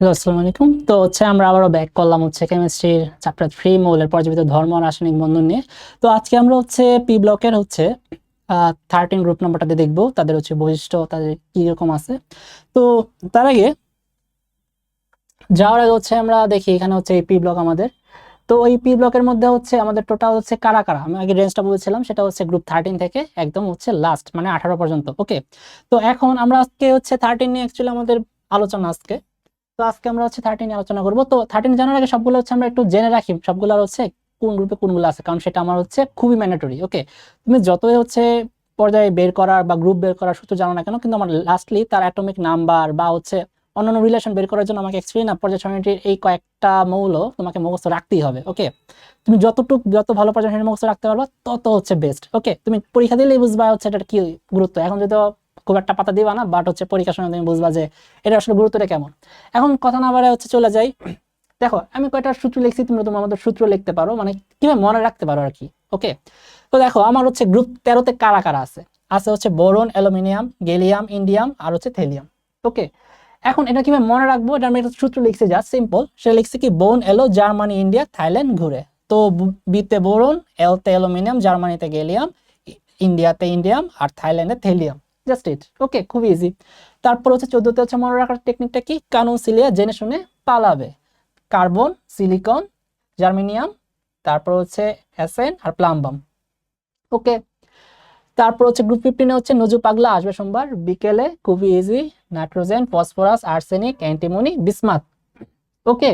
আসসালামু আলাইকুম। তো হচ্ছে আমরা আবারও ব্যাক করলাম হচ্ছে কেমিস্ট্রির চ্যাপ্টার থ্রি মৌলের পর্যাপিত ধর্ম রাসায়নিক বন্ধন নিয়ে। তো আজকে আমরা হচ্ছে পি ব্লকের হচ্ছে থার্টিন গ্রুপ নাম্বারটাতে দেখব, তাদের হচ্ছে বৈশিষ্ট্য, তাদের কি রকম আছে। তো তার আগে, যাওয়ার আগে হচ্ছে আমরা দেখি এখানে হচ্ছে পি ব্লক আমাদের। তো এই পি ব্লকের মধ্যে হচ্ছে আমাদের টোটাল হচ্ছে কারা কারা? আমি আগে রেঞ্জটা বলেছিলাম, সেটা হচ্ছে গ্রুপ থার্টিন থেকে একদম হচ্ছে লাস্ট মানে আঠারো পর্যন্ত ওকে তো এখন আমরা আজকে হচ্ছে থার্টিন নিয়ে অ্যাকচুয়ালি আমাদের আলোচনা আজকে। তো আজকে আমরা হচ্ছে থার্টিন আলোচনা করব। তো থার্টিন জানার আগে সবগুলো হচ্ছে আমরা একটু জেনে রাখি সবগুলো হচ্ছে কোন গ্রুপে কোনগুলো আছে, কারণ সেটা আমার হচ্ছে খুবই ম্যান্ডেটরি ওকে তুমি যতই হচ্ছে পর্যায়ে বের করার বা গ্রুপ বের করার সূত্র জানো না কেন, কিন্তু আমার লাস্টলি তার অ্যাটমিক নাম্বার বা হচ্ছে অন্যান্য রিলেশন বের করার জন্য আমাকে এক্সপিরিয়েন্স না, পর্যায় সারণীটির এই কয়েকটা মৌল তোমাকে মুখস্থ রাখতেই হবে ওকে তুমি যতটুকু, যত ভালো পর্যায় মুখস্থ রাখতে পারবা, তত হচ্ছে বেস্ট ওকে তুমি পরীক্ষা দিলেই বুঝবা হচ্ছে এটা কি গুরুত্ব। এখন যদি খুব একটা পাতা দিবা না বাট হচ্ছে পরীক্ষার সময় তুমি বুঝবা যে এটা আসলে গুরুত্বটা কেমন। এখন কথা না বাড়ে হচ্ছে চলে যাই। দেখো, আমি কয়টা সূত্র লিখছি, তোমরা তোমার আমাদের সূত্র লিখতে পারো মানে কীভাবে মনে রাখতে পারো আর কি ওকে তো দেখো, আমার হচ্ছে গ্রুপ তেরোতে কারা কারা আছে? আছে হচ্ছে বোরন, অ্যালুমিনিয়াম, গেলিয়াম, ইন্ডিয়াম আর হচ্ছে থেলিয়াম ওকে এখন এটা কীভাবে মনে রাখব? এটা আমি একটা সূত্র লিখছি যা সিম্পল সেটা লিখছি কি বোন এলো জার্মানি, ইন্ডিয়া, থাইল্যান্ড ঘুরে। তো বিতে বোরন, এলতে অ্যালুমিনিয়াম, জার্মানিতে গেলিয়াম ইন্ডিয়াতে ইন্ডিয়াম আর থাইল্যান্ডে থেলিয়াম। জাস্ট ইট ওকে খুব ইজি তারপর হচ্ছে চোদ্দতে হচ্ছে মনে রাখার টেকনিকটা কি? কানুসিলিয়া জেনে শুনে পালাবে। কার্বন, সিলিকন, জার্মেনিয়াম, তারপর হচ্ছে অ্যাসেন আর প্লাম্বাম ওকে তারপর হচ্ছে গ্রুপ ফিফটিনে হচ্ছে নজু পাগলা আসবে সোমবার বিকেলে। খুবই easy nitrogen, phosphorus arsenic antimony bismuth okay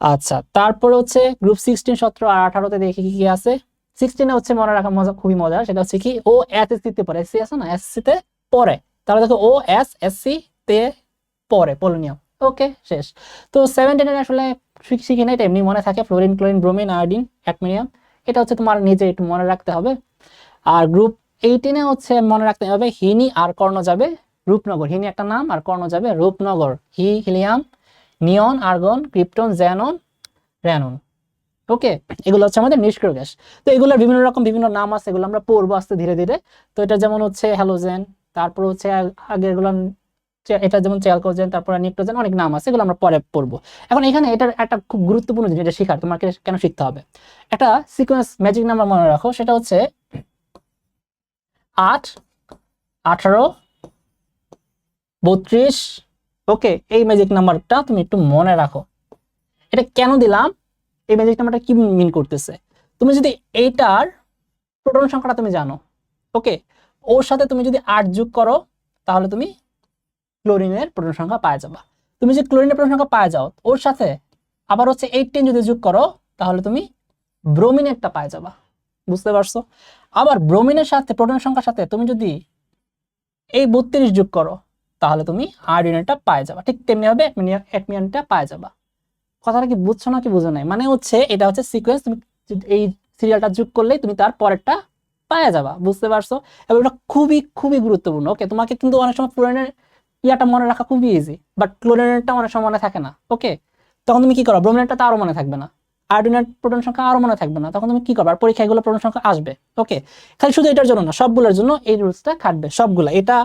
আচ্ছা তারপর হচ্ছে গ্রুপ সিক্সটিন সতেরো আর আঠারোতে দেখি কি কি আছে। সিক্সটিনে হচ্ছে মনে রাখা মজা, খুবই মজা, সেটা হচ্ছে কি ও এসএসসি তে পড়ে এসসি আছে না? এসসি তে পড়ে। তাহলে দেখো ও এস এসসি তে পড়ে, পোলোনিয়াম। ওকে, শেষ। তো সেভেন্টিনের আসলে শিখি না এটা এমনি মনে থাকে ফ্লোরিন ক্লোরিন ব্রোমিন আয়োডিন অ্যাটমিনিয়াম এটা হচ্ছে তোমার নিজে একটু মনে রাখতে হবে। আর গ্রুপ এইটিনে হচ্ছে মনে রাখতে হবে, হিনি আর কর্ণ যাবে রূপনগর। হিনি একটা নাম আর কর্ণ যাবে রূপনগর। হি, helium, neon, argon, krypton, xenon, radon. Okay এগুলো হচ্ছে আমাদের নিষ্ক্রিয় গ্যাস। তো এগুলোর বিভিন্ন রকম বিভিন্ন নাম আছে, এগুলো আমরা পড়ব আস্তে ধীরে ধীরে। তো এটা যেমন হচ্ছে হ্যালোজেন তারপর হচ্ছে আগের এগুলো এটা যেমন চ্যালকোজেন তারপর নিক্টোজেন অনেক নাম আছে, এগুলো আমরা পরে পড়ব। এখন এখানে এটার একটা খুব গুরুত্বপূর্ণ জিনিস, এটা শেখার, তোমাকে কেন শিখতে হবে? একটা সিকোয়েন্স ম্যাজিক নাম্বার মনে রাখো, সেটা হচ্ছে আট, আঠারো, বত্রিশ। ওকে এই ম্যাজিক নাম্বারটা তুমি একটু মনে রাখো। এটা কেন দিলাম? এই ম্যাজিক নাম্বারটা কি মিন করতেছে? তুমি যদি এইটার প্রোটন সংখ্যাটা তুমি জানো ওকে ওর সাথে তুমি যদি আট যোগ করো, তাহলে তুমি ক্লোরিনের প্রোটন সংখ্যা পাওয়া যাবা। তুমি যদি ক্লোরিনের প্রোটন সংখ্যা পাওয়া যাও, ওর সাথে আবার হচ্ছে এইটিন যদি যোগ করো, তাহলে তুমি ব্রোমিন একটা পাওয়া যাবা। বুঝতে পারছ? আবার ব্রোমিনের সাথে প্রোটন সংখ্যার সাথে তুমি যদি এই বত্রিশ যোগ করো, তাহলে তুমি আয়োডিনেরটা পাওয়া যাবা। ঠিক তেমনি হবে অ্যাডমিয়ানটা পাওয়া যাবা। কথাটা কি বুঝছ না কি বুঝো নাই? মানে হচ্ছে এটা হচ্ছে সিকোয়েন্স তুমি এই সিরিয়ালটা যোগ করলেই তুমি তার পরেরটা পাওয়া যাবা, বুঝতে পারছ? এবং এটা খুবই খুবই গুরুত্বপূর্ণ ওকে তোমাকে কিন্তু অনেক সময় ফ্লোরিনের ইয়াটা মনে রাখা খুবই ইজি বাট ক্লোরিনেরটা অনেক সময় মনে থাকে না ওকে তখন তুমি কি করো? ব্রোমিনেরটা তো আরও মনে থাকবে না আয়োডিনের প্রোটন সংখ্যা আরও মনে থাকবে না, তখন তুমি কি করবে? আর পরীক্ষায় এগুলো প্রোটন সংখ্যা আসবে ওকে খালি শুধু এটার জন্য না, সবগুলোর জন্য এই রুলসটা খাটবে, সবগুলো, এটা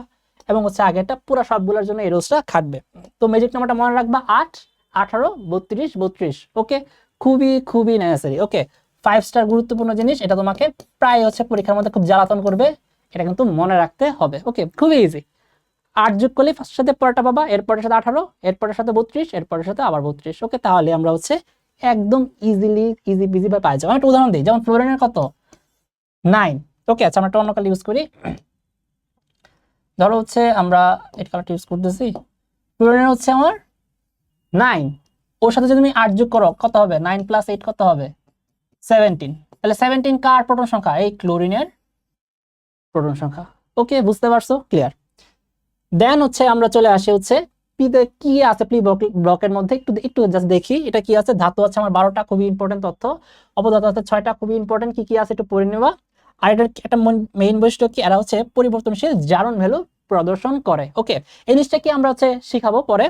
এবং হচ্ছে আগেরটা, পুরো সবগুলোর জন্য এই রুলসটা খাটবে। তো ম্যাজিক নাম্বারটা মনে রাখবা আট আঠারো, বত্রিশ বত্রিশ। ওকে খুবই খুবই নেসেসারি ওকে ফাইভ স্টার গুরুত্বপূর্ণ জিনিস, এটা তোমাকে প্রায় হচ্ছে পরীক্ষার মধ্যে খুব জ্বালাতন করবে। এটা কিন্তু মনে রাখতে হবে। ওকে খুবই ইজি আট যোগ করলে ফার্স্টের সাথে পরেরটা পাবা, এরপরের সাথে আঠারো, এরপরের সাথে বত্রিশ, এরপরের সাথে আবার বত্রিশ। ওকে তাহলে আমরা হচ্ছে একদম ইজিলি ইজি বিজি বা পাই যাব। একটা উদাহরণ দিই, যেমন ফ্লোরিনের কত? নাইন ওকে আচ্ছা আমরা কালার ইউজ করি। ধরো হচ্ছে আমরা এই কালারটা ইউজ করতেছি। ফ্লোরিনের হচ্ছে আমার নাইন। ওর সাথে যদি তুমি আট যোগ করো, কত হবে? নাইন প্লাস এইট কত হবে? সেভেন্টিন তাহলে সেভেন্টিন কার প্রোটন সংখ্যা? এই ক্লোরিনের প্রোটন সংখ্যা। ওকে, বুঝতে পারছ? ক্লিয়ার দেন হচ্ছে আমরা চলে আসি হচ্ছে পিতে কি আছে প্লি ব্লকের মধ্যে? একটু একটু জাস্ট দেখি। এটা কি আছে? ধাতু আছে আমার বারোটা, খুবই ইম্পর্টেন্ট তথ্য। অপধাতু আছে ছয়টা, খুবই ইম্পর্টেন্ট কি কি আছে একটু পড়ে নেওয়া আর এটার একটা মেইন বৈশিষ্ট্য কি? এরা হচ্ছে পরিবর্তনশীল জারণ ভ্যালু প্রদর্শন করে। ওকে, এই জিনিসটা কি আমরা হচ্ছে শিখাবো পরে?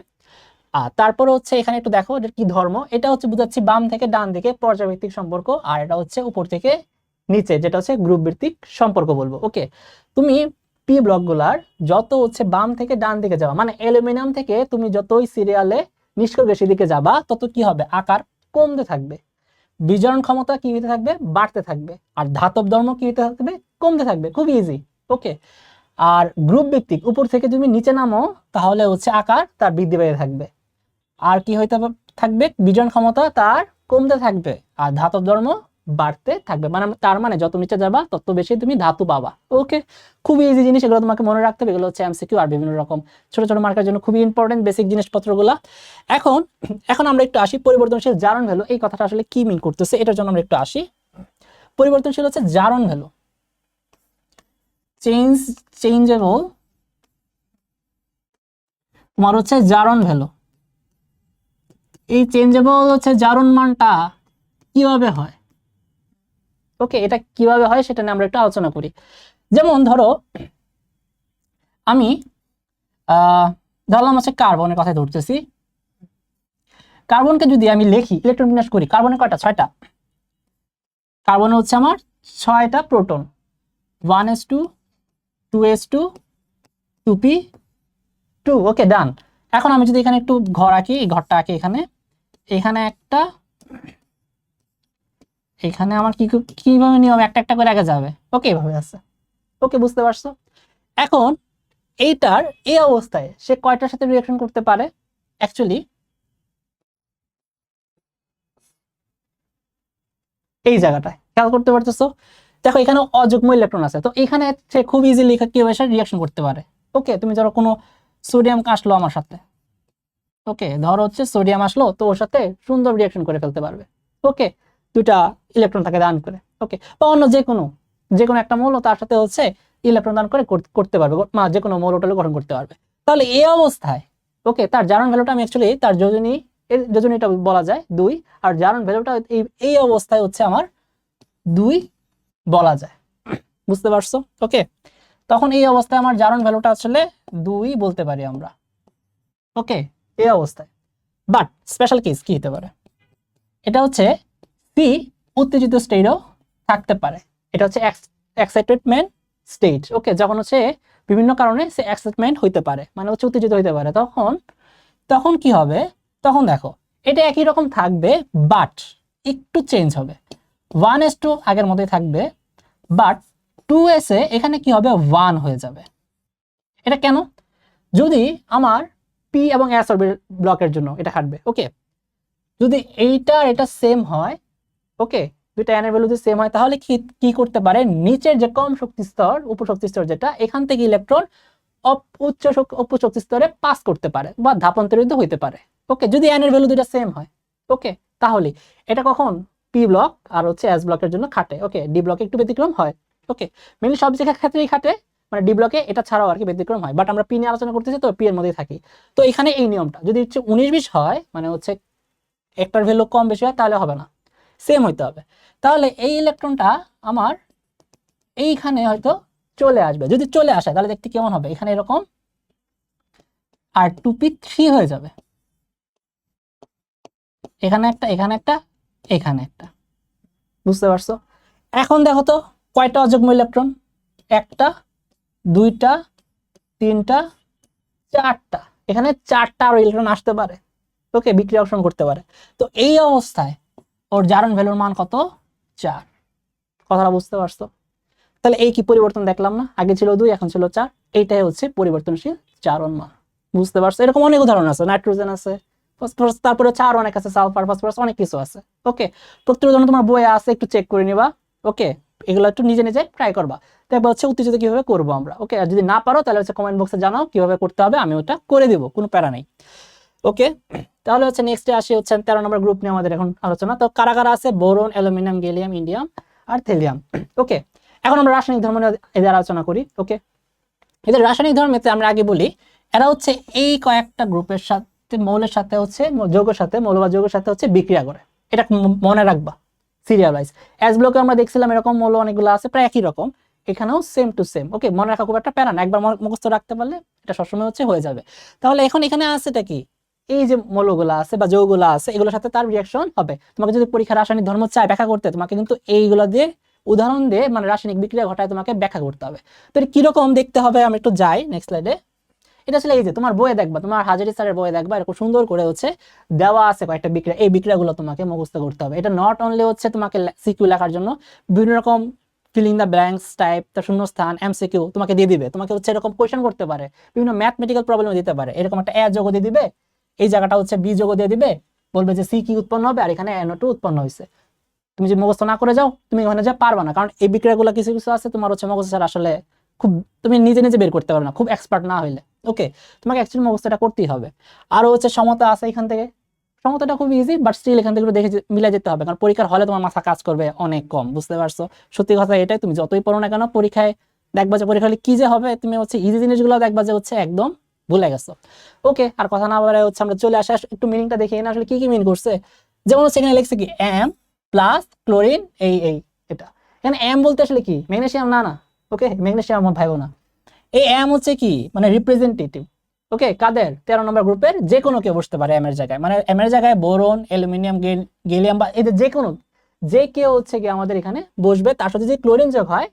তারপর হচ্ছে এখানে একটু দেখো এটা কি ধর্ম। এটা হচ্ছে বুঝাচ্ছি বাম থেকে ডান দিকে পর্যায়ভিত্তিক সম্পর্ক, আর এটা হচ্ছে উপর থেকে নিচে, যেটা হচ্ছে গ্রুপ ভিত্তিক সম্পর্ক বলব। ওকে তুমি পি ব্লকগুলার যত হচ্ছে বাম থেকে ডান দিকে যাওয়া মানে অ্যালুমিনিয়াম থেকে তুমি যতই সিরিয়ালে নিষ্ক্রিয় গ্যাসের দিকে যাবা, তত কি হবে? আকার কমতে থাকবে। বিজারণ ক্ষমতা কি হতে থাকবে? বাড়তে থাকবে। আর ধাতব ধর্ম কি হতে থাকবে? কমতে থাকবে। খুব ইজি ওকে আর গ্রুপ ভিত্তিক, উপর থেকে তুমি নিচে নামো, তাহলে হচ্ছে আকার তার বৃদ্ধি পেতে থাকবে। আর কি হইতে থাকবে বিজন ক্ষমতা, তার কমতে থাকবে। আর ধাতব ধর্ম বাড়তে থাকবে। মানে তার মানে যত নিচে যাবা, তত বেশি তুমি ধাতু পাবা। ওকে? খুবই ইজি জিনিস, এগুলো তোমাকে মনে রাখতে হবে। এগুলো হচ্ছে এমসিকিউ আর বিভিন্ন রকম ছোট ছোট মার্কার জন্য খুবই ইম্পর্টেন্ট বেসিক জিনিসপত্রগুলো। এখন এখন আমরা একটু আসি পরিবর্তনশীল জারণ ভ্যালু। এই কথাটা আসলে কি মিন করতেছে? এটার জন্য আমরা একটু আসি। পরিবর্তনশীল হচ্ছে জারণ ভ্যালু। চেঞ্জ চেঞ্জেবল তোমার হচ্ছে জারণ ভ্যালু। এই চেঞ্জেবল হচ্ছে জারণ মানটা কীভাবে হয়? ওকে এটা কীভাবে হয় সেটা নিয়ে আমরা একটু আলোচনা করি। যেমন ধরো, আমি ধরলাম হচ্ছে কার্বনের কথা ধরতেছি। কার্বনকে যদি আমি লিখি ইলেকট্রন বিন্যাস করি কার্বনে কয়টা? ছয়টা। কার্বনে হচ্ছে আমার ছয়টা proton one S two two S two two P two okay done এখন আমি যদি এখানে একটু ঘর আঁকি, ঘরটা আঁকি এখানে। এখানে একটা, এখানে আমার কি, কীভাবে নিয়ম একটা একটা করে আগে যাবে। ওকে, এভাবে আছে। ওকে, বুঝতে পারছ? এখন এইটার এই অবস্থায় সে কয়টার সাথে রিয়াকশন করতে পারে? অ্যাকচুয়ালি এই জায়গাটায়। খেয়াল করতে পারতেছো? দেখো, এখানে অযুগ্ম ইলেকট্রন আছে। তো এখানে সে খুব ইজিলি কি হবে রিয়াকশন করতে পারে? ওকে, তুমি ধরো কোনো সোডিয়াম আসলো আমার সাথে। ওকে, ধরো হচ্ছে সোডিয়াম আসলো, তো ওর সাথে সুন্দর রিয়াকশন করে ফেলতে পারবে। ওকে দুটা ইলেকট্রন তাকে দান করে। ওকে, বা অন্য যে কোনো যে কোনো একটা মৌল তার সাথে হচ্ছে ইলেকট্রন দান করে করতে পারবে মা যে কোনো মৌলটালে গঠন করতে পারবে। তাহলে এই অবস্থায়, ওকে, তার জারণ ভ্যালুটা আমি অ্যাকচুয়ালি তার যোজনী, এর যোজনীটা বলা যায় দুই, আর জারণ ভ্যালুটা এই এই অবস্থায় হচ্ছে আমার দুই বলা যায়। বুঝতে পারছ? ওকে, তখন এই অবস্থায় আমার জারণ ভ্যালুটা আসলে দুই বলতে পারি আমরা। ওকে এই অবস্থায়। বাট স্পেশাল কেস কি হতে পারে? এটা হচ্ছে সি উত্তেজিত স্টেটও থাকতে পারে। এটা হচ্ছে এক্সাইটেডমেন্ট স্টেট ওকে যখন হচ্ছে বিভিন্ন কারণে সে এক্সাইটমেন্ট হইতে পারে মানে হচ্ছে উত্তেজিত হইতে পারে, তখন তখন কি হবে? তখন দেখো, এটা একই রকম থাকবে বাট একটু চেঞ্জ হবে। ওয়ান এস টু আগের মতোই থাকবে বাট টু এস এখানে কি হবে? ওয়ান হয়ে যাবে। এটা কেন? যদি আমার পি এবং এস অরবিটাল ব্লকের জন্য এটা খাটবে ওকে যদি এইটা এটা সেম হয় ওকে দুইটা এনের ভ্যালু যদি সেম হয়, তাহলে কি করতে পারে? নিচের যে কম শক্তি স্তর উপশক্তি স্তর যেটা, এখান থেকে ইলেকট্রন উচ্চ শক- উপ শক্তি স্তরে পাস করতে পারে বা ধাপান্তরিত হইতে পারে ওকে যদি এনের ভ্যালু দুইটা সেম হয় ওকে তাহলে এটা কখন? পি ব্লক আর হচ্ছে এস ব্লকের জন্য খাটে ওকে ডি ব্লকে একটু ব্যতিক্রম হয় ওকে মেনলি সব জায়গার ক্ষেত্রেই খাটে মানে ডি ব্লকে এটা ছাড়াও আর কি ব্যতিক্রম হয়। বাট আমরা পি নিয়ে আলোচনা করতেছি, তো পি এর মধ্যেই থাকি। তো এখানে এই নিয়মটা, যদি হচ্ছে উনিশ বিশ হয় মানে হচ্ছে একটার ভ্যালু কম বেশি হয়, তাহলে হবে না। সেম হইতে হবে। তাহলে এই ইলেকট্রনটা আমার এইখানে হয়তো চলে আসবে। যদি চলে আসে, তাহলে দেখতে কেমন হবে? এখানে এরকম আর টু পি থ্রি হয়ে যাবে। এখানে একটা এখানে একটা এখানে একটা। বুঝতে পারছ? এখন দেখো তো, কয়টা অযুগ্ম ইলেকট্রন? একটা দুইটা, তিনটা, চারটা। এখানে চারটা আর ইলেকট্রন আসতে পারে। ওকে বিক্রিয়া অংশগ্রহণ করতে পারে। তো এই অবস্থায় ওর জারণ ভ্যালুর মান কত? চার। কথাটা বুঝতে পারছ? তাহলে এই কি পরিবর্তন দেখলাম না? আগে ছিল দুই, এখন ছিল চার। এইটাই হচ্ছে পরিবর্তনশীল চারণ মান। বুঝতে পারছ? এরকম অনেক উদাহরণ আছে। নাইট্রোজেন আছে, ফসফরাস, তারপরে চার অনেক আছে, সালফার, ফসফরাস অনেক কিছু আছে। ওকে প্রত্যেক তোমার বইয়ে আছে, একটু চেক করে নিবা। ওকে এগুলো একটু নিজে নিজে ট্রাই করবা। তারপর হচ্ছে উত্তেজিত কীভাবে করব আমরা? ওকে আর যদি না পারো, তাহলে হচ্ছে কমেন্ট বক্সে জানাও কীভাবে করতে হবে, আমি ওটা করে দিব, কোনো প্যারা নেই। ওকে তাহলে হচ্ছে নেক্সটে আসি হচ্ছে তেরো নম্বর গ্রুপ নিয়ে আমাদের এখন আলোচনা। তো কারা কারা আছে? বোরন, অ্যালুমিনিয়াম, গেলিয়াম, ইন্ডিয়াম আর থেলিয়াম। ওকে এখন আমরা রাসায়নিক ধর্ম নিয়ে এদের আলোচনা করি। ওকে এদের রাসায়নিক ধর্মেতে আমরা আগে বলি, এরা হচ্ছে এই কয়েকটা গ্রুপের সাথে, মৌলের সাথে হচ্ছে, যৌগের সাথে, মৌল বা যৌগের সাথে হচ্ছে বিক্রিয়া করে। এটা মনে রাখবা। সিরিয়াল ওয়াইজ অ্যাজ ব্লকে আমরা দেখছিলাম এরকম মৌল অনেকগুলো আছে, প্রায় একই রকম। এখানেও সেম টু সেম ওকে মনে রাখা খুব একটা প্যারা না, একবার মুখস্থ রাখতে পারলে এটা সবসময় হচ্ছে হয়ে যাবে। তাহলে এখন এখানে আছেটা কি? এই যে মৌলগুলো আছে বা যৌগুলো আছে, এগুলোর সাথে তার রিয়াকশন হবে। তোমাকে যদি পরীক্ষা রাসায়নিক ধর্ম চায়, ব্যাখ্যা করতে, তোমাকে কিন্তু এইগুলো দিয়ে উদাহরণ দিয়ে মানে রাসায়নিক বিক্রিয়া ঘটায় তোমাকে ব্যাখ্যা করতে হবে। তো কীরকম দেখতে হবে, আমি একটু যাই নেক্সট স্লাইডে এটা আসলে এই যে তোমার বইয়ে দেখবা, তোমার হাজারি স্যারের বইয়ে দেখবা এরকম সুন্দর করে হচ্ছে দেওয়া আছে কয়েকটা বিক্রিয়া, এই বিক্রিয়াগুলো তোমাকে মুখস্থ করতে হবে। এটা নট অনলি হচ্ছে তোমাকে সিকিউ লেখার জন্য বিভিন্ন রকম ফিলিং দ্য ব্ল্যাঙ্কস টাইপ তার শূন্যস্থান এমসিকিউ তোমাকে দিয়ে দিবে। তোমাকে হচ্ছে এরকম কোয়েশ্চেন করতে পারে, বিভিন্ন ম্যাথমেটিক্যাল প্রবলেম দিতে পারে। এরকম একটা এ যোগ দিয়ে দিবে, এই জায়গাটা হচ্ছে বি যোগ দিয়ে দিবে, বলবে যে সি কি উৎপন্ন হবে আর এখানে এনও টু উৎপন্ন হয়েছে তুমি যদি মুখস্থ না করে যাও, তুমি ওখানে যা পারবা না। কারণ এই বিক্রিয়াগুলো কিছু কিছু আছে তোমার হচ্ছে মুখস্থ আসলে খুব তুমি নিজে নিজে বের করতে পারবে না, খুব এক্সপার্ট না হইলে। ওকে তোমাকে অ্যাকচুয়ালি মুখস্থটা করতেই হবে। আরও হচ্ছে সমতা আছে এখান থেকে। সমতাটা খুব ইজি বাট স্টিল এখান থেকে একটু দেখে মিলে যেতে হবে। কারণ পরীক্ষার হলে তোমার মাথা কাজ করবে অনেক কম, বুঝতে পারছ? সত্যি কথা এটাই, তুমি যতই পড়ো না কেন, পরীক্ষায় দেখবা যে পরীক্ষা হলে কি যে হবে, তুমি হচ্ছে ইজি জিনিসগুলো দেখবা যে হচ্ছে একদম ভুলে গেছো। ওকে আর কথা না বলে হচ্ছে আমরা চলে আসা একটু মিনিংটা দেখি না, আসলে কি কি মিন করছে? যেমন হচ্ছে এখানে লিখছে কি এম প্লাস ক্লোরিন এই এই, এটা। এখানে এম বলতে আসলে কি? ম্যাগনেসিয়াম না না। ওকে ম্যাগনেসিয়াম আমার ভাইবো না এই এম হচ্ছে কি? মানে রিপ্রেজেন্টেটিভ ওকে কাদের? তেরো নম্বর গ্রুপের যে কোনো কেউ বসতে পারে এম এর জায়গায়। মানে এম এর জায়গায় বোরন, অ্যালুমিনিয়াম গেলিয়াম বা এদের যে কোনো যে কেউ হচ্ছে কি আমাদের এখানে বসবে, তার সাথে যে ক্লোরিন যোগ হয়,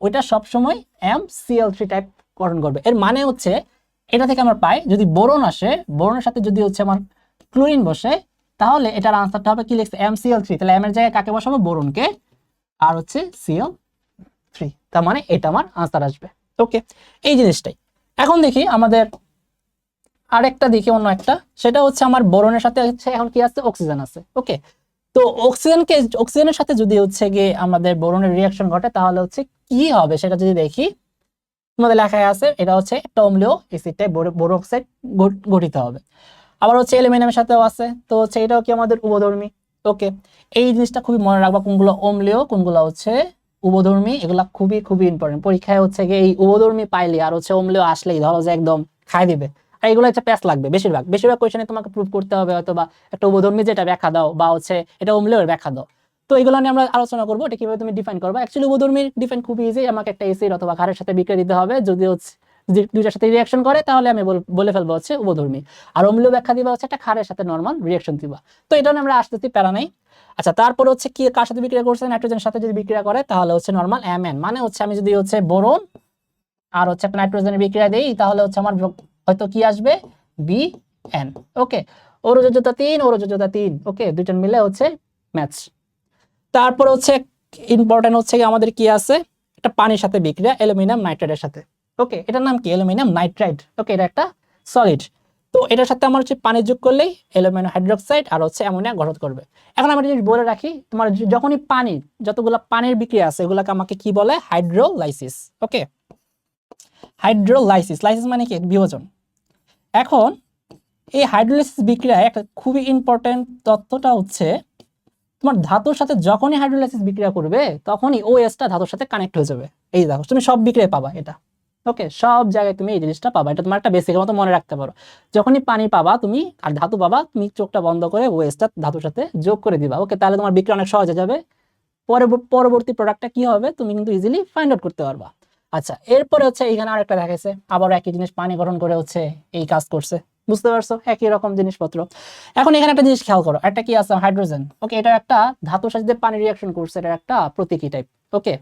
ওইটা সবসময় এম সিএল থ্রি টাইপ গঠন করবে। এর মানে হচ্ছে এটা থেকে আমরা পাই, যদি বোরন আসে, বোরনের সাথে যদি হচ্ছে আমার ক্লোরিন বসে, তাহলে এটার আনসারটা হবে কি লিখছে এম সিএল থ্রি তাহলে এম এর জায়গায় কাকে বসাবো? বোরনকে। আর হচ্ছে সিএল থ্রি তার মানে এটা আমার আনসার আসবে। ওকে এই জিনিসটাই। এখন দেখি আমাদের আরেকটা দেখি অন্য একটা। সেটা হচ্ছে আমার বরণের সাথে হচ্ছে এখন কি আছে? অক্সিজেন আছে। ওকে তো অক্সিজেনকে অক্সিজেনের সাথে যদি হচ্ছে গিয়ে আমাদের বরণের রিয়াকশন ঘটে, তাহলে হচ্ছে কি হবে? সেটা যদি দেখি। তোমাদের লেখায় আছে, এটা হচ্ছে একটা অম্লীয় অ্যাসিডটাই বোরো অক্সাইড গঠিত হবে। আবার হচ্ছে অ্যালুমিনিয়ামের সাথেও আছে। তো হচ্ছে এটাও কি আমাদের উপধর্মী? ওকে এই জিনিসটা খুবই মনে রাখবা কোনগুলো অম্লীয়, কোনগুলো হচ্ছে উভধর্মী, এগুলা খুবই খুবই ইম্পর্টেন্ট পরীক্ষায় হচ্ছে গিয়ে এই উভধর্মী পাইলে আর হচ্ছে অম্লীয় আসলেই ধরো যে একদম খাই দিবে। আর এগুলো একটা প্যাস লাগবে বেশিরভাগ। বেশিরভাগ কোয়েশনে তোমাকে প্রুভ করতে হবে হয়তো বা একটা উভধর্মী যেটা ব্যাখ্যা দাও বা হচ্ছে এটা অম্লীয় ব্যাখ্যা দাও। তো এগুলো নিয়ে আমরা আলোচনা করব, এটা কীভাবে তুমি ডিফাইন করবে। অ্যাকচুয়ালি উভধর্মীর ডিফাইন খুবই ইজি আমাকে একটা এসিড অথবা ঘাড়ের সাথে বিক্রিয়া দিতে হবে। যদি হচ্ছে দুইটার সাথে রিয়াকশন করে, তাহলে আমি বলে ফেলব হচ্ছে উভধর্মী। আর অম্লীয় ব্যাখ্যা দিবা হচ্ছে একটা খারের সাথে নর্মাল রিয়াকশন দিবা। তো এটা আমরা আসতেছি প্যারা নাই। আচ্ছা তারপর হচ্ছে কি, কার সাথে বিক্রিয়া করছে নাইট্রোজেনের সাথে যদি বিক্রিয়া করে, তাহলে হচ্ছে নর্মাল এমএন মানে হচ্ছে আমি যদি হচ্ছে বোরন আর হচ্ছে নাইট্রোজেনের বিক্রিয়া দেই, তাহলে হচ্ছে আমার হয়তো কি আসবে? বি এন ওকে ওরোযোজতা তিন ওরোযোজতা তিন ওকে দুইটা মিলে হচ্ছে ম্যাচ তারপর হচ্ছে ইম্পর্টেন্ট হচ্ছে আমাদের কি আছে? একটা পানির সাথে বিক্রিয়া, অ্যালুমিনিয়াম নাইট্রাইডের সাথে ওকে এটার নাম কি? অ্যালুমিনিয়াম নাইট্রাইড ওকে এটা একটা সলিড তো এটার সাথে আমার হচ্ছে পানি যোগ করলেই অ্যালুমিনিয়াম হাইড্রোক্সাইড আর হচ্ছে অ্যামোনিয়া গঠন করবে। এখন আমরা জিনিস বলে রাখি, তোমার যখনই পানি, যতগুলো পানির বিক্রিয়া আছে, এগুলোকে আমাকে কি বলে? হাইড্রোলাইসিস, ওকে? হাইড্রোলাইসিস, লাইসিস মানে কি? বিভাজন। এখন এই হাইড্রোলাইসিস বিক্রিয়ায় একটা খুবই ইম্পর্টেন্ট তথ্যটা হচ্ছে, তোমার ধাতুর সাথে যখনই হাইড্রোলাইসিস বিক্রিয়া করবে, তখনই ও এসটা ধাতুর সাথে কানেক্ট হয়ে যাবে। এই দেখো, তুমি সব বিক্রিয়া পাবা এটা। ওকে সব জায়গায় তুমি এই জিনিসটা পাবা। এটা তোমার একটা বেসিকের মতো মনে রাখতে পারো। যখনই পানি পাবা, তুমি আর ধাতু পাবা, তুমি চোখটা বন্ধ করে ওয়েস্টটা ধাতুর সাথে যোগ করে দিবা। ওকে তাহলে তোমার বিক্রিয়া অনেক সহজ হয়ে যাবে। পরে পরবর্তী প্রোডাক্টটা কি হবে? তুমি কিন্তু ইজিলি ফাইন্ড আউট করতে পারবা। আচ্ছা এরপরে হচ্ছে এখানে আরেকটা দেখাইছে। আবার একই জিনিস পানি গঠন করে হচ্ছে এই কাজ করছে। বুঝতে পারছ? একই রকম জিনিসপত্র। এখন এখানে একটা জিনিস খেয়াল করো। একটা কি আছে? হাইড্রোজেন ওকে এটা একটা ধাতুর সাথে পানি রিয়াকশন করছে এটা একটা প্রতীকী টাইপ ওকে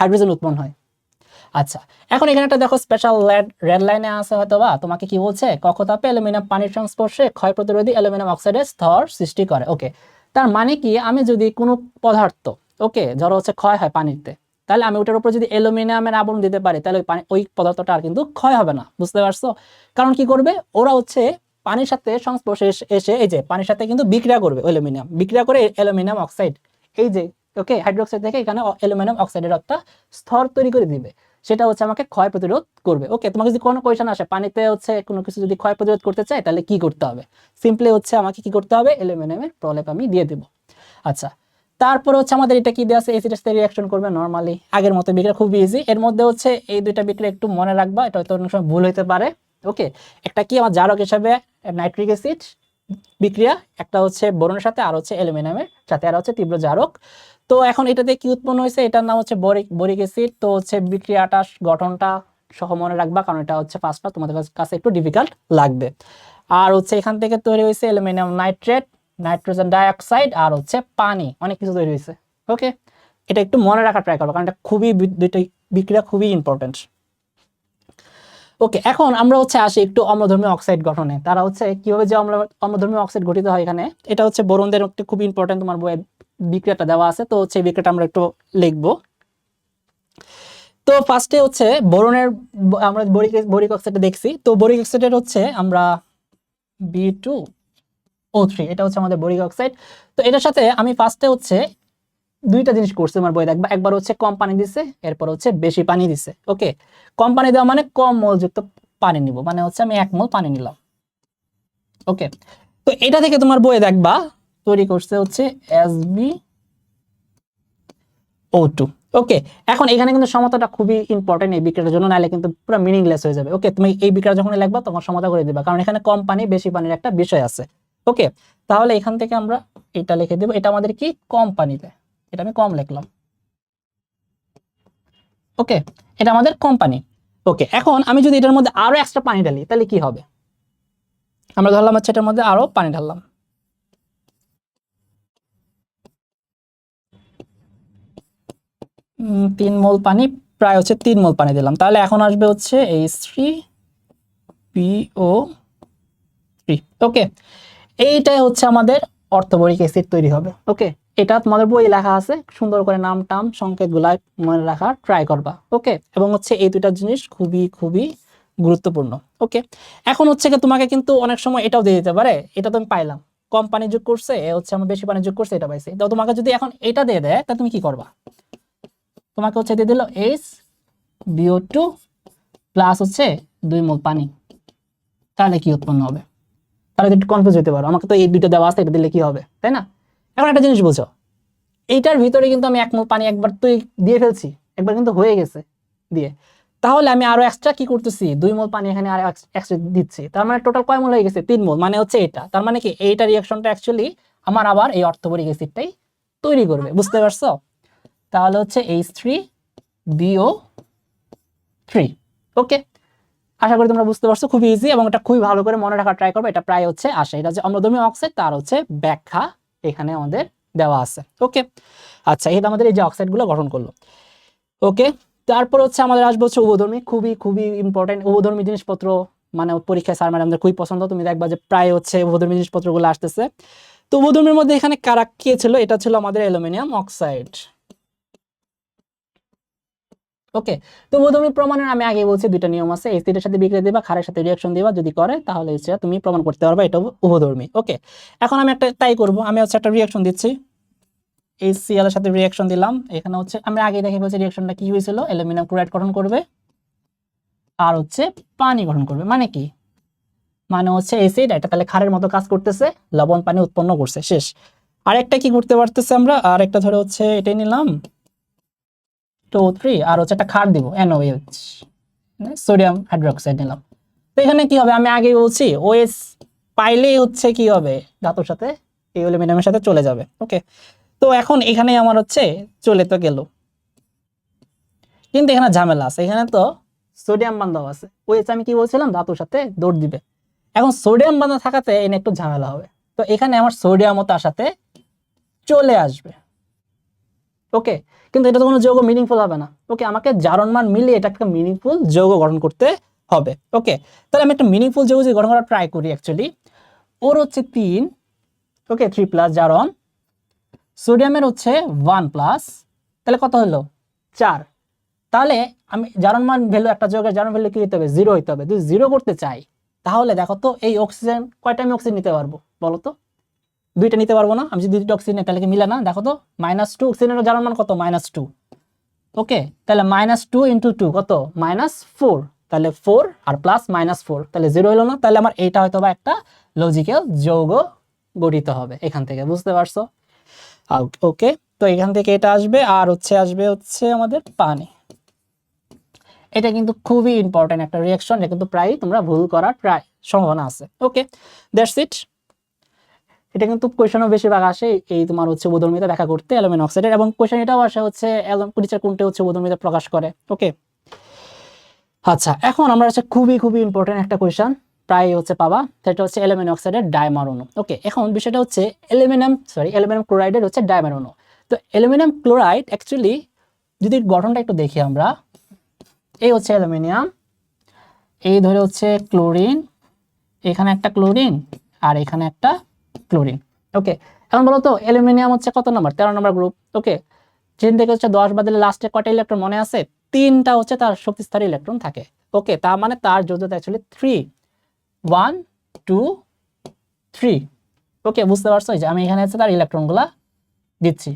হাইড্রোজেন উৎপন্ন হয়। আচ্ছা এখন এখানে একটা দেখো স্পেশাল রেড রেড লাইনে আছে হয়তো বা তোমাকে কি বলছে? কক্ষতাপে অ্যালুমিনিয়াম পানির সংস্পর্শে ক্ষয় প্রতিরোধী অ্যালুমিনিয়াম অক্সাইডের স্তর সৃষ্টি করে। ওকে তার মানে কি? আমি যদি কোনো পদার্থ ওকে ধরো হচ্ছে ক্ষয় হয় পানিতে, তাহলে আমি ওটার উপর যদি অ্যালুমিনিয়ামের আবরণ দিতে পারি, তাহলে ওই পানি, ওই পদার্থটা আর কিন্তু ক্ষয় হবে না, বুঝতে পারছ? কারণ কি করবে? ওরা হচ্ছে পানির সাথে সংস্পর্শে এসে এই যে পানির সাথে কিন্তু বিক্রিয়া করবে অ্যালুমিনিয়াম, বিক্রিয়া করে অ্যালুমিনিয়াম অক্সাইড, এই যে ওকে হাইড্রোক্সাইড থেকে এখানে অ্যালুমিনিয়াম অক্সাইডের একটা স্তর তৈরি করে দিবে। সেটা হচ্ছে আমাকে ক্ষয় প্রতিরোধ করবে। ওকে তোমাকে যদি কোনো কোয়েশন আসে, পানিতে হচ্ছে কোনো কিছু যদি ক্ষয় প্রতিরোধ করতে চাই তাহলে কি করতে হবে? সিম্পলি হচ্ছে আমাকে কি করতে হবে? অ্যালুমিনিয়ামের প্রলেপ আমি দিয়ে দেবো। আচ্ছা তারপর হচ্ছে আমাদের এটা কি দেওয়া আছে? এসিডের সাথে রিয়াকশন করবে নর্মালি আগের মতো বিক্রিয়া খুব ইজি এর মধ্যে হচ্ছে এই দুইটা বিক্রিয়া একটু মনে রাখবা, এটা হয়তো অনেক সময় ভুল হতে পারে। ওকে একটা কি আমার জারক হিসাবে নাইট্রিক অ্যাসিড বিক্রিয়া, একটা হচ্ছে বোরনের সাথে, আর হচ্ছে অ্যালুমিনিয়ামের সাথে, আর হচ্ছে তীব্র জারক। তো এখন এটাতে কি উৎপন্ন হয়েছে? এটার নাম হচ্ছে বরিক বরিক অ্যাসিড। তো হচ্ছে বিক্রিয়াটা গঠনটা সহ মনে রাখবা, কারণ এটা হচ্ছে ফার্স্টটা তোমাদের কাছে- একটু ডিফিকাল্ট লাগবে। আর হচ্ছে এখান থেকে তৈরি হয়েছে অ্যালুমিনিয়াম নাইট্রেট নাইট্রোজেন ডাইঅক্সাইড আর হচ্ছে পানি, অনেক কিছু তৈরি হয়েছে। ওকে এটা একটু মনে রাখা ট্রাই করো, কারণ এটা খুবই দুইটা বিক্রিয়া খুবই ইম্পর্টেন্ট ওকে এখন আমরা হচ্ছে আসি একটু অম্লধর্মী অক্সাইড গঠনে। তারা হচ্ছে কীভাবে যে অম্ল অম্লধর্মী অক্সাইড গঠিত হয় এখানে? এটা হচ্ছে বোরনদের একটি খুব ইম্পর্টেন্ট তোমার বইয়ে বিক্রিয়াটা দেওয়া আছে, তো হচ্ছে বিক্রিয়াটা আমরা একটু লিখব। তো ফার্স্টে হচ্ছে বোরনের ব- আমরা বরিক বরিক অক্সাইডটা দেখছি। তো বরিক অক্সাইডের হচ্ছে আমরা বি টু, ও থ্রি, এটা হচ্ছে আমাদের বরিক অক্সাইড তো এটার সাথে আমি ফার্স্টে হচ্ছে দুইটা জিনিস করছি আমার বই দেখবা। একবার হচ্ছে কম পানি দিছে, এরপর হচ্ছে বেশি পানি দিছে, ওকে? কম পানি দেওয়া মানে কম মলযুক্ত পানি নিব মানে হচ্ছে আমি এক মল পানি নিলাম, ওকে? তো এটা থেকে তোমার বইয়ে দেখবা তৈরি করছে হচ্ছে S B O two okay এখন এখানে কিন্তু সমতাটা খুবই ইম্পর্টেন্ট এই বিক্রিয়ার জন্য, নাহলে কিন্তু পুরো মিনিংলেস হয়ে যাবে। ওকে তুমি এই বিক্রিয়া যখন লিখবা তখন সমতা করে দিবা, কারণ এখানে কম পানি বেশি পানির একটা বিষয় আছে। ওকে তাহলে এখান থেকে আমরা এটা লিখে দেবো। এটা আমাদের কি? কম পানিতে এটা আমি কম লিখলাম। ওকে এটা আমাদের কম পানি ওকে এখন আমি যদি এটার মধ্যে আরও এক্সট্রা পানি ঢালি, তাহলে কি হবে? আমরা ধরলাম হচ্ছে এটার মধ্যে আরও পানি ঢাললাম। তিন মোল পানি, প্রায় হচ্ছে তিন মোল পানি দিলাম। তাহলে এখন আসবে হচ্ছে H three PO three okay এইটাই হচ্ছে আমাদের অর্থবরিক অ্যাসিড তৈরি হবে ওকে এটা তোমাদের বই লেখা আছে, সুন্দর করে নাম টাম সংকেতগুলা মনে রাখার ট্রাই করবা ওকে এবং হচ্ছে এই দুইটা জিনিস খুবই খুবই গুরুত্বপূর্ণ ওকে এখন হচ্ছে কি তোমাকে কিন্তু অনেক সময় এটাও দিয়ে দিতে পারে, এটা তো আমি পাইলাম। কম পানি যোগ করছে হচ্ছে আমার বেশি পানি যোগ করছে, এটা পাইছি। তো তোমাকে যদি এখন এটা দিয়ে দেয়, তা তুমি কি করবা? তোমাকে হচ্ছে দিয়ে দিল এইচ বিও টু প্লাস হচ্ছে দুই মোল পানি। তাহলে কি উৎপন্ন হবে? তাহলে একটু কনফিউজ হতে পারো। আমাকে তো এই দুইটা দেওয়া আছে, এটা দিলে কি হবে? তাই না? এখন একটা জিনিস বুঝো। এইটার ভিতরে কিন্তু আমি এক মোল পানি একবার তো দিয়ে ফেলছি, একবার কিন্তু হয়ে গেছে দিয়ে। তাহলে আমি আরও এক্সট্রা কি করতেছি? দুই মোল পানি এখানে আর এক্সট্রা দিচ্ছি। তার মানে টোটাল কয় মোল হয়ে গেছে? তিন মোল মানে হচ্ছে এটা। তার মানে কি? এইটা রিয়াকশনটা অ্যাকচুয়ালি আমার আবার এই অর্থবরিক অ্যাসিডটাই তৈরি করবে। বুঝতে পারছ? তাহলে হচ্ছে H three BO three okay আশা করি তোমরা বুঝতে পারছ, খুবই ইজি এবং এটা খুবই ভালো করে মনে রাখার ট্রাই করবে। এটা প্রায় হচ্ছে আসে। এটা যে অম্লধর্মী অক্সাইড তার হচ্ছে ব্যাখ্যা এখানে আমাদের দেওয়া আছে। ওকে আচ্ছা এটা আমাদের এই যে অক্সাইডগুলো গঠন করল। ওকে তারপর হচ্ছে আমাদের আসবে হচ্ছে উভধর্মী। খুবই খুবই ইম্পর্টেন্ট উভধর্মী জিনিসপত্র। মানে পরীক্ষায় স্যার ম্যাডামদের খুবই পছন্দ। তুমি দেখবা যে প্রায় হচ্ছে উভধর্মী জিনিসপত্রগুলো আসতেছে। তো উভধর্মীর মধ্যে এখানে কারা কে ছিল? এটা ছিল আমাদের অ্যালুমিনিয়াম অক্সাইড ওকে তো উভধর্মী প্রমাণের, আমি আগে বলছি দুইটা নিয়ম আছে এসিডের সাথে বিক্রিয়া দিবা ক্ষারের সাথে রিয়াকশন দিবা, যদি করে, তাহলে হচ্ছে তুমি প্রমাণ করতে পারবে এটা উভধর্মী। ওকে এখন আমি একটা তাই করব, আমি হচ্ছে একটা রিয়াকশন দিচ্ছি। HCl এর সাথে রিয়াকশন দিলাম, এখানে হচ্ছে, আমি আগে দেখে বলছি রিয়াকশনটা কি হয়েছিল অ্যালুমিনিয়াম ক্লোরাইড গঠন করবে, আর হচ্ছে পানি গঠন করবে মানে কি? মানে হচ্ছে এসিড এটা তাহলে ক্ষারের মতো কাজ করতেছে, লবণ পানি উৎপন্ন করছে, শেষ। আরেকটা কি করতে পারতেছে আমরা? আর একটা ধরে হচ্ছে এটাই নিলাম টু থ্রি আর হচ্ছে একটা ক্ষার দিব সোডিয়াম হাইড্রোক্সাইড নিলাম। তো এখানে কি হবে? আমি আগেই বলছি ওএস পাইলেই হচ্ছে কি হবে? ধাতুর সাথে, এই অ্যালুমিনিয়ামের সাথে চলে যাবে ওকে তো এখন এখানে আমার হচ্ছে, চলে তো গেল। কিন্তু এখানে ঝামেলা আছে, এখানে তো সোডিয়াম বান্ধব আছে। ওএস আমি কি বলছিলাম? ধাতুর সাথে দৌড় দিবে। এখন সোডিয়াম বান্ধব থাকাতে এনে একটু ঝামেলা হবে। তো এখানে আমার সোডিয়ামও তার সাথে চলে আসবে। ওকে কিন্তু এটা তো কোনো যৌগ মিনিংফুল হবে না। ওকে আমাকে জারণ মান মিলিয়ে এটা একটা মিনিংফুল যৌগ গঠন করতে হবে। ওকে তাহলে আমি একটা মিনিংফুল যৌগ গঠন করার ট্রাই করি অ্যাকচুয়ালি ওর হচ্ছে তিন। ওকে থ্রি প্লাস জারণ। সোডিয়ামের হচ্ছে ওয়ান প্লাস তাহলে কত হলো? চার। তাহলে আমি জারণ মান ভ্যালু একটা যৌগের জারণ ভ্যালু কি হতে হবে? জিরো হতে হবে। যদি জিরো করতে চাই, তাহলে দেখো তো এই অক্সিজেন কয়টা আমি অক্সিজেন নিতে পারব? বলো তো। দুইটা নিতে পারব না। আমি যদি দুইটা অক্সিজেন তাহলে কি মিলে না? দেখো তো মাইনাস টু অক্সিজেনের জারণ মান কত? মাইনাস টু ওকে তাহলে মাইনাস টু ইন্টু টু কত? মাইনাস ফোর তাহলে ফোর আর প্লাস মাইনাস ফোর তাহলে জিরো হলো না। তাহলে আমার এইটা হয়তো বা একটা লজিক্যাল যৌগ গঠিত হবে এখান থেকে, বুঝতে পারছ? ওকে তো এখান থেকে এটা আসবে, আর হচ্ছে আসবে হচ্ছে আমাদের পানি। এটা কিন্তু খুবই ইম্পর্টেন্ট একটা রিয়াকশন এটা কিন্তু প্রায় তোমরা ভুল করার প্রায় সম্ভাবনা আছে। ওকে দ্যাটস ইট এটা কিন্তু কোয়েশনও বেশিরভাগ আসে এই তোমার হচ্ছে বোধর্মিতা দেখা করতে অ্যালুমিন অক্সাইডের এবং কোয়েশন এটাও আসে হচ্ছে পুলিশের কোনটা হচ্ছে বোধর্মিতা প্রকাশ করে ওকে আচ্ছা এখন আমরা হচ্ছে খুবই খুবই ইম্পর্টেন্ট একটা কোয়েশন প্রায় হচ্ছে পাবা, সেটা হচ্ছে অ্যালুমিনিয়াম অক্সাইডের ডায়মার অণু ওকে এখন বিষয়টা হচ্ছে অ্যালুমিনিয়াম সরি অ্যালুমিনিয়াম ক্লোরাইডের হচ্ছে ডায়মার অণু তো অ্যালুমিনিয়াম ক্লোরাইড অ্যাকচুয়ালি যদি গঠনটা একটু দেখি আমরা, এই হচ্ছে অ্যালুমিনিয়াম এই ধরে হচ্ছে ক্লোরিন এখানে একটা ক্লোরিন আর এখানে একটা ক্লোরিন। ওকে, এখন বলো তো, অ্যালুমিনিয়াম হচ্ছে কত নম্বর? তেরো নম্বর গ্রুপ ওকে চেন থেকে হচ্ছে দশ বাদলে লাস্টে কটা ইলেকট্রন মনে আছে? তিনটা হচ্ছে তার শক্তিস্থায়ী ইলেকট্রন থাকে। ওকে, তার মানে তার যোগ্যতা actually three one two three okay, বুঝতে পারছ? যে আমি এখানে হচ্ছে তার ইলেকট্রনগুলা দিচ্ছি।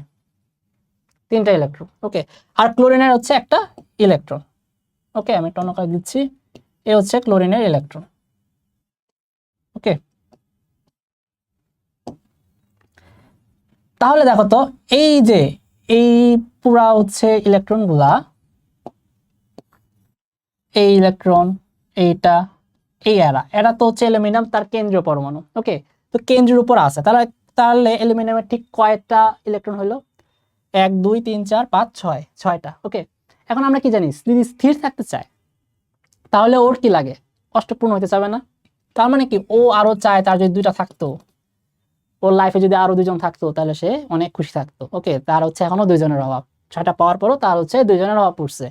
তিনটা ইলেকট্রন ওকে, আর ক্লোরিনের হচ্ছে একটা ইলেকট্রন ওকে, আমি কাজ দিচ্ছি। এ হচ্ছে ক্লোরিনের ইলেকট্রন ওকে তাহলে দেখো তো, এই যে, এই পুরা হচ্ছে ইলেকট্রনগুলা এই ইলেকট্রন এইটা, এই এরা এরা তো হচ্ছে অ্যালুমিনিয়াম তার কেন্দ্রীয় পরমাণু ওকে তো কেন্দ্রের উপর আছে, তাহলে তাহলে অ্যালুমিনিয়ামের ঠিক কয়টা ইলেকট্রন হলো এক, দুই, তিন, চার, পাঁচ, ছয়, ছয়টা ওকে এখন আমরা কি জানি, যদি স্থির থাকতে চায়, তাহলে ওর কি লাগে? অষ্টপূর্ণ হতে চাবে না। তার মানে কি, ও আরও চায় তার যদি দুইটা থাকতো ওর লাইফে যদি আরও দুজন থাকতো, তাহলে সে অনেক খুশি থাকতো। ওকে তার হচ্ছে এখনও দুইজনের অভাব। ছয়টা পাওয়ার পরও তার হচ্ছে দুইজনের অভাব পড়ছে।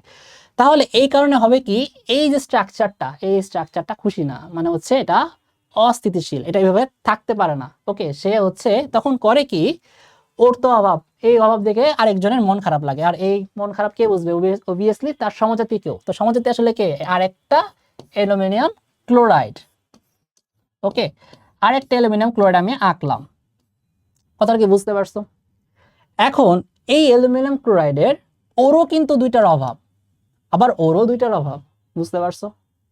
তাহলে এই কারণে হবে কি, এই যে স্ট্রাকচারটা এই স্ট্রাকচারটা খুশি না। মানে হচ্ছে এটা অস্থিতিশীল, এটা এইভাবে থাকতে পারে না। ওকে সে হচ্ছে তখন করে কি, ওর তো অভাব। এই অভাব দেখে আরেকজনের মন খারাপ লাগে। আর এই মন খারাপ কে বুঝবে? অবভিয়াসলি তার সমজাতি কেউ তো সমজাতি আসলে কে? আর একটা অ্যালুমিনিয়াম ক্লোরাইড। ওকে আর একটা অ্যালুমিনিয়াম ক্লোরাইড আমি আঁকলাম। কথাটা কি বুঝতে পারছ? এখন এই অ্যালুমিনিয়াম ক্লোরাইডের ওরও কিন্তু দুইটার অভাব। আবার ওরও দুইটার অভাব, বুঝতে পারছ?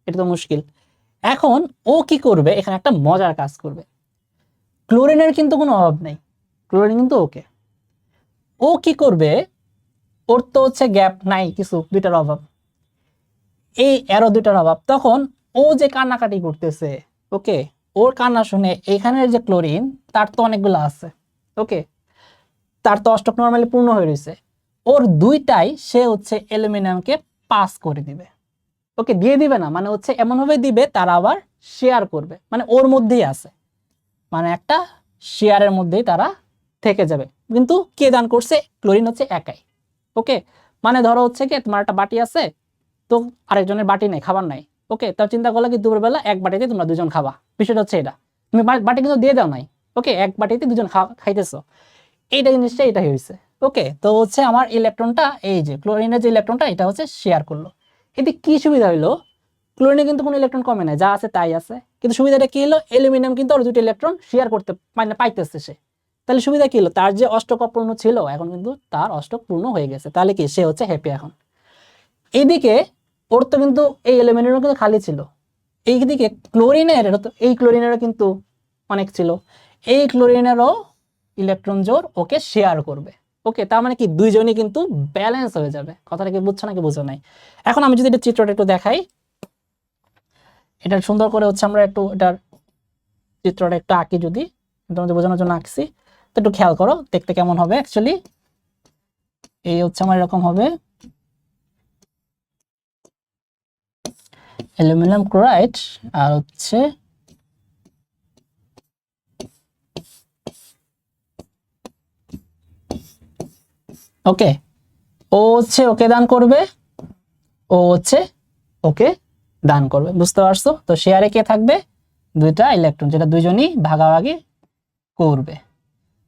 এটা তো মুশকিল। এখন ও কি করবে? এখানে একটা মজার কাজ করবে। ক্লোরিনের কিন্তু কোনো অভাব নেই। ক্লোরিন কিন্তু ওকে। ও কি করবে? ওর তো হচ্ছে গ্যাপ নাই কিছু, দুইটার অভাব। এই এরো দুইটার অভাব। তখন ও যে কান্নাকাটি করতেছে, ওকে? ওর কান্না শুনে এখানের যে ক্লোরিন, তার তো অনেকগুলো আছে। ওকে তার তো অষ্টক নর্মালি পূর্ণ হয়ে রয়েছে। ওর দুইটাই সে হচ্ছে অ্যালুমিনিয়ামকে পাস করে দিবে। ওকে দিয়ে দিবে না মানে হচ্ছে এমনভাবে দিবে, তারা আবার শেয়ার করবে। মানে ওর মধ্যেই আছে। মানে একটা শেয়ারের মধ্যেই তারা থেকে যাবে। কিন্তু কে দান করছে? ক্লোরিন হচ্ছে একাই। ওকে মানে ধরো হচ্ছে কি, তোমার একটা বাটি আছে, তো আরেকজনের বাটি নেই, খাবার নাই। ওকে তার চিন্তা করলে কি, দুপুরবেলা এক বাটিতে তোমরা দুজন খাবা। বিষয়টা হচ্ছে এটা। তুমি বাটি কিন্তু দিয়ে দাও নাই। ওকে এক বাটিতে দুজন খাইতেছো। এইটা জিনিসটা এটা হয়েছে ওকে তো হচ্ছে আমার ইলেকট্রনটা, এই যে ক্লোরিনের যে ইলেকট্রনটা, এটা হচ্ছে শেয়ার করল। এতে কি সুবিধা হলো ক্লোরিনে কিন্তু কোনো ইলেকট্রন কমে না যা আছে তাই আছে। কিন্তু সুবিধাটা কি হলো অ্যালুমিনিয়াম কিন্তু ওর দুটো ইলেকট্রন শেয়ার করতে মানে পাইতেছে সে। তাহলে সুবিধা কি হলো তার যে অষ্টক অপূর্ণ ছিল, এখন কিন্তু তার অষ্টক পূর্ণ হয়ে গেছে। তাহলে কি সে হচ্ছে হ্যাপি এখন? এইদিকে, ওর তো কিন্তু এই অ্যালুমিনিয়াম কিন্তু খালি ছিল। এইদিকে ক্লোরিনের, এই ক্লোরিনেরও কিন্তু অনেক ছিল। এই ক্লোরিনেরও ইলেকট্রন জোর ওকে শেয়ার করবে। ওকে, তার মানে কি? দুইজনই কিন্তু ব্যালেন্স হয়ে যাবে। কথাটা কি বুঝছ নাকি বুঝো নাই? এখন আমি যদি এটা চিত্রটা একটু দেখাই। এটা সুন্দর করে হচ্ছে আমরা একটু এটার চিত্রটা একটু আঁকি যদি। তোমাদের বোঝানোর জন্য আঁকছি। তো একটু খেয়াল করো, দেখতে কেমন হবে অ্যাকচুয়ালি এই হচ্ছে আমার এরকম হবে। অ্যালুমিনিয়াম ক্লোরাইড আর হচ্ছে ওকে। ও হচ্ছে ওকে দান করবে। ও হচ্ছে ওকে দান করবে। বুঝতে পারছ? তো শেয়ারে কে থাকবে? দুইটা ইলেকট্রন যেটা দুইজনই ভাগাভাগি করবে।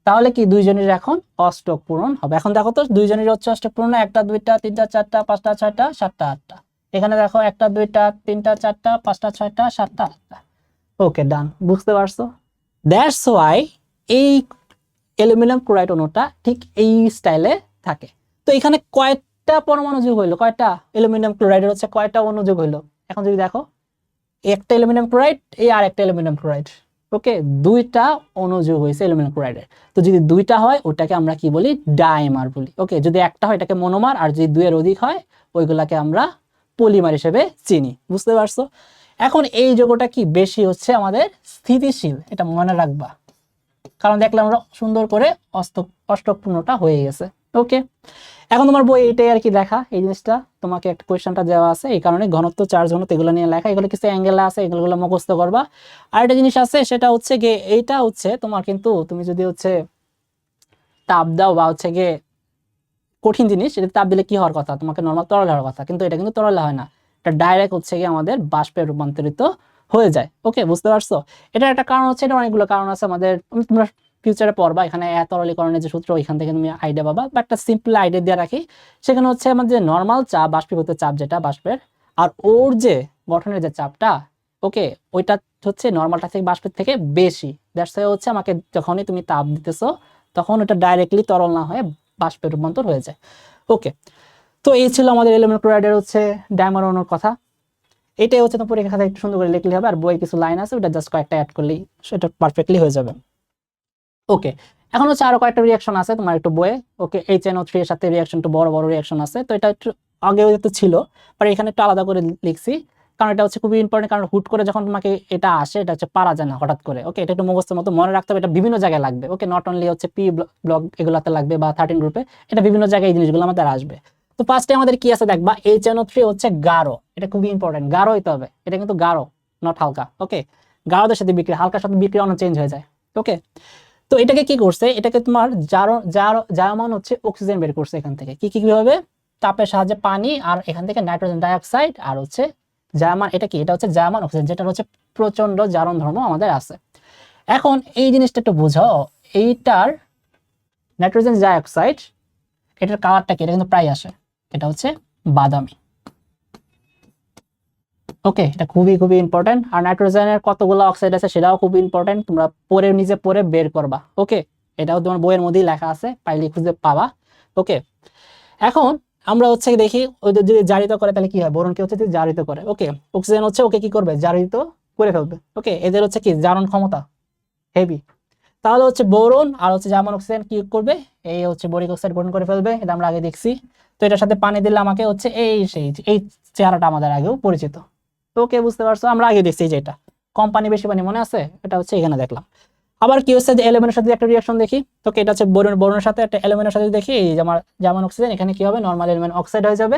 তাহলে কি দুইজনের এখন অষ্টক পূরণ হবে? এখন দেখো তো, দুইজনের হচ্ছে অষ্টক পূরণ একটা, দুইটা, তিনটা, চারটা, পাঁচটা, ছয়টা, সাতটা, আটটা। এখানে দেখো, একটা, দুইটা, তিনটা, চারটা, পাঁচটা, ছয়টা, সাতটা, আটটা। ওকে ডান বুঝতে পারছ? দ্যাটস ওয়াই এই অ্যালুমিনিয়াম ক্লোরাইড অণুটা ঠিক এই স্টাইলে থাকে। তো এখানে কয়েকটা পরমাণু যোগ হইল কয়টা অ্যালুমিনিয়াম ক্লোরাইডের হচ্ছে কয়টা অনুযোগ হইল। এখন যদি দেখো, একটা অ্যালুমিনিয়াম ক্লোরাইড, এই আর একটা অ্যালুমিনিয়াম ক্লোরাইড। ওকে, দুইটা অনুযোগ হয়েছে অ্যালুমিনিয়াম ক্লোরাইডের তো যদি দুইটা হয়, ওটাকে আমরা কি বলি? ডাইমার বলি। ওকে, যদি একটা হয়, এটাকে মনোমার, আর যদি দুইয়ের অধিক হয়, ওইগুলাকে আমরা পলিমার হিসেবে চিনি। বুঝতে পারছ? এখন এই যোগটা কি? বেশি হচ্ছে আমাদের স্থিতিশীল, এটা মনে রাখবা। কারণ দেখলাম আমরা সুন্দর করে অষ্ট অষ্টপূর্ণটা হয়ে গেছে। ওকে এখন তোমার বই এটাই আর কি লেখা, এই জিনিসটা। তোমাকে একটা কোয়েশ্চনটা দেওয়া আছে, এই কারণে ঘনত্ব চার্জ ঘনত্ব এগুলো নিয়ে লেখা। এগুলো কিছু অ্যাঙ্গেল আছে এগুলো মুখস্থ করবা। আর একটা জিনিস আছে, সেটা হচ্ছে গিয়ে, এইটা হচ্ছে তোমার কিন্তু, তুমি যদি হচ্ছে তাপ দাও বা হচ্ছে গিয়ে কঠিন জিনিস এটা তাপ দিলে কি হওয়ার কথা? তোমাকে নর্মাল তরল হওয়ার কথা। কিন্তু এটা কিন্তু তরল হয় না। এটা ডাইরেক্ট হচ্ছে গিয়ে আমাদের বাষ্পে রূপান্তরিত হয়ে যায়। ওকে বুঝতে পারছ? এটার একটা কারণ হচ্ছে এটা অনেকগুলো কারণ আছে আমাদের। তোমরা ফিউচারে পড়বা, এখানে তরলীকরণের যে সূত্র এখান থেকে তুমি আইডিয়া পাবা। বা একটা সিম্পল আইডিয়া দিয়ে রাখি, সেখানে হচ্ছে আমাদের নর্মাল চাপ বাষ্পীভূত চাপ যেটা, বাষ্পের, আর ওর যে গঠনের যে চাপটা ওকে ওইটা হচ্ছে নর্মালটা থেকে বাষ্পের থেকে বেশি। দ্যাটস হচ্ছে আমাকে যখনই তুমি তাপ দিতেছো, তখন ওটা ডাইরেক্টলি তরল না হয়ে বাষ্পের রূপান্তর হয়ে যায়। ওকে তো এই ছিল আমাদের এলিমেন্ট ক্লোরাইডের হচ্ছে ডায়মার অণুর কথা। এটাই হচ্ছে তোমার পরীক্ষা একটু সুন্দর করে লিখলে হবে, আর বই কিছু লাইন আছে, ওটা জাস্ট কয়েকটা অ্যাড করলেই সেটা পারফেক্টলি হয়ে যাবে। ওকে এখন হচ্ছে আরও কয়েকটা রিয়াকশন আছে তোমার একটু বইয়ে। Okay H N O three এর সাথে রিয়াকশন একটু বড় বড় রিয়াকশন আছে। তো এটা একটু আগেও তো ছিল বাট এখানে একটু আলাদা করে লিখছি। কারণ এটা হচ্ছে খুবই ইম্পর্টেন্ট কারণ হুট করে যখন তোমাকে এটা আসে, এটা হচ্ছে পারা যায় না হঠাৎ করে। ওকে এটা একটু মুখস্থের মতো মনে রাখতে হবে, এটা বিভিন্ন জায়গায় লাগবে। ওকে নট অনলি হচ্ছে পি ব্লগ এগুলোতে লাগবে বা থার্টিন গ্রুপে এটা বিভিন্ন জায়গায় এই জিনিসগুলো আমাদের আসবে। তো ফার্স্টে আমাদের কি আছে দেখবা? এইচ এন ও থ্রি হচ্ছে গাঢ় এটা খুবই ইম্পর্টেন্ট গাঢ় হইতে হবে। এটা কিন্তু গাঢ় নট হালকা। ওকে গাঢ়দের সাথে বিক্রি, হালকার সাথে বিক্রি অনেক চেঞ্জ হয়ে যায়। ওকে তো এটাকে কি করছে? এটাকে তোমার জায়মান হচ্ছে অক্সিজেন বের করছে এখান থেকে। কি কি কীভাবে তাপের সাহায্যে পানি আর এখান থেকে নাইট্রোজেন ডাইঅক্সাইড আর হচ্ছে জায়মান এটা কি? এটা হচ্ছে জায়মান অক্সিজেন যেটা হচ্ছে প্রচণ্ড জারণ ধর্ম আমাদের আছে। এখন এই জিনিসটা একটু বুঝো এইটার নাইট্রোজেন ডাইঅক্সাইড এটার কালারটা কি? এটা কিন্তু প্রায় আসে। এটা হচ্ছে বাদামি। ওকে এটা খুবই খুবই ইম্পর্টেন্ট আর নাইট্রোজেনের কতগুলো অক্সাইড আছে সেটাও খুব ইম্পর্টেন্ট তোমরা পরে নিজে পরে বের করবা। ওকে এটাও তোমার বইয়ের মধ্যেই লেখা আছে পাইলে খুঁজে পাবা। ওকে এখন আমরা হচ্ছে দেখি ওদের যদি জারিত করে তাহলে কি হয়? বোরনকে হচ্ছে জারিত করে। ওকে অক্সিজেন হচ্ছে ওকে কি করবে? জারিত করে ফেলবে। ওকে এদের হচ্ছে কি? জারণ ক্ষমতা। হেভি তাহলে হচ্ছে বোরন আর হচ্ছে জার্মান অক্সিজেন কি করবে? এই হচ্ছে বোরিক অক্সাইড গ্রহণ করে ফেলবে। এটা আমরা আগে দেখছি। তো এটার সাথে পানি দিলে আমাকে হচ্ছে এই সেই, এই চেহারাটা আমাদের আগেও পরিচিত। তো ওকে বুঝতে পারছ? আমরা আগে দেখছি যে এটা। কম বেশি পানি মনে আছে? এটা হচ্ছে এখানে দেখলাম। আবার কি হচ্ছে যে এলিমেন্টের সাথে একটা রিয়াকশন দেখি? তো এটা হচ্ছে বোরন বোরনের সাথে একটা এলিমেন্টের সাথে দেখি, এই যে আমার জার্মান অক্সিজেন এখানে কি হবে? নর্মাল এলিমেন্ট অক্সাইড হয়ে যাবে।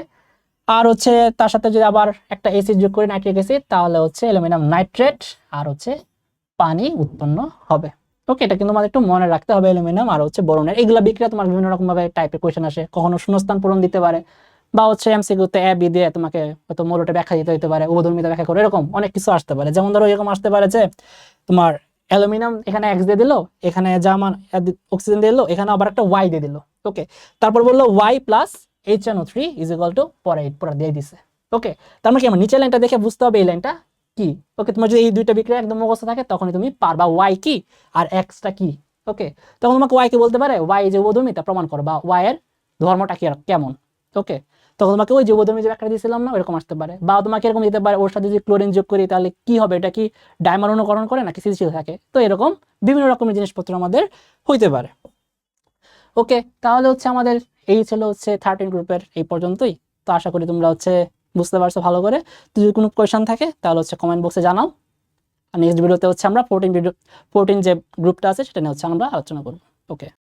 আর হচ্ছে তার সাথে যদি আবার একটা এসিড যোগ করি নাইট্রিক অ্যাসিড তাহলে হচ্ছে অ্যালুমিনিয়াম নাইট্রেট আর হচ্ছে পানি উৎপন্ন হবে। ওকে, এটা কিন্তু আমাদের একটু মনে রাখতে হবে অ্যালুমিনিয়াম আর হচ্ছে বোরনের এগুলা বিক্রিয়া তোমার বিভিন্ন রকম ভাবে টাইপের কোয়েশ্চেন আসে। কখনো শূন্যস্থান পূরণ দিতে পারে বা হচ্ছে এমসিকিউতে এ বি দিয়ে তোমাকে হয়তো মৌলটা ব্যাখ্যা দিতে হতে পারে উভধর্মিতা ব্যাখ্যা করে, এরকম অনেক কিছু আসতে পারে। যেমন ধরো, এরকম আসতে পারে যে তোমার অ্যালুমিনিয়াম এখানে এক্স দিয়ে দিলো, এখানে জার্মান অক্সিজেন দিয়ে দিলো, এখানে আবার একটা ওয়াই দিয়ে দিল। ওকে তারপর বলল Y plus H N O three is equal to পরে এইট পুরো দিয়ে দিছে। ওকে তার মানে কি, আমার নিচের লাইনটা দেখে বুঝতে হবে এই লাইনটা কি? ওকে তোমার যদি এই দুইটা বিক্রিয়া একদম মুখস্থ থাকে, তখনই তুমি পারবা ওয়াই কি আর এক্সটা কি? ওকে তখন তোমাকে ওয়াই কে বলতে পারে? ওয়াই যে উভধর্মিতা প্রমাণ করো বা ওয়াই এর ধর্মটা কি কেমন? ওকে তখন তোমাকে ওই যে উভধর্মী যে একটা দিয়েছিলাম না ওরকম আসতে পারে। বা তোমাকে এরকম দিতে পারে, ওর সাথে যদি ক্লোরিন যোগ করি, তাহলে কি হবে? এটা কি ডায়মার অনুকরণ করে নাকি স্থিতিশীল থাকে? তো এরকম বিভিন্ন রকমের জিনিসপত্র আমাদের হইতে পারে। ওকে, তাহলে হচ্ছে আমাদের এই ছিল হচ্ছে থার্টিন গ্রুপের এই পর্যন্তই। তো আশা করি তোমরা হচ্ছে বুঝতে পারছ ভালো করে। যদি কোনো কোয়েশন থাকে, তাহলে হচ্ছে কমেন্ট বক্সে জানাও। আর নেক্সট ভিডিওতে হচ্ছে আমরা ফোরটিন ভিডিও ফোরটিন যে গ্রুপটা আছে, সেটা নিয়ে হচ্ছে আমরা আলোচনা করব। ওকে।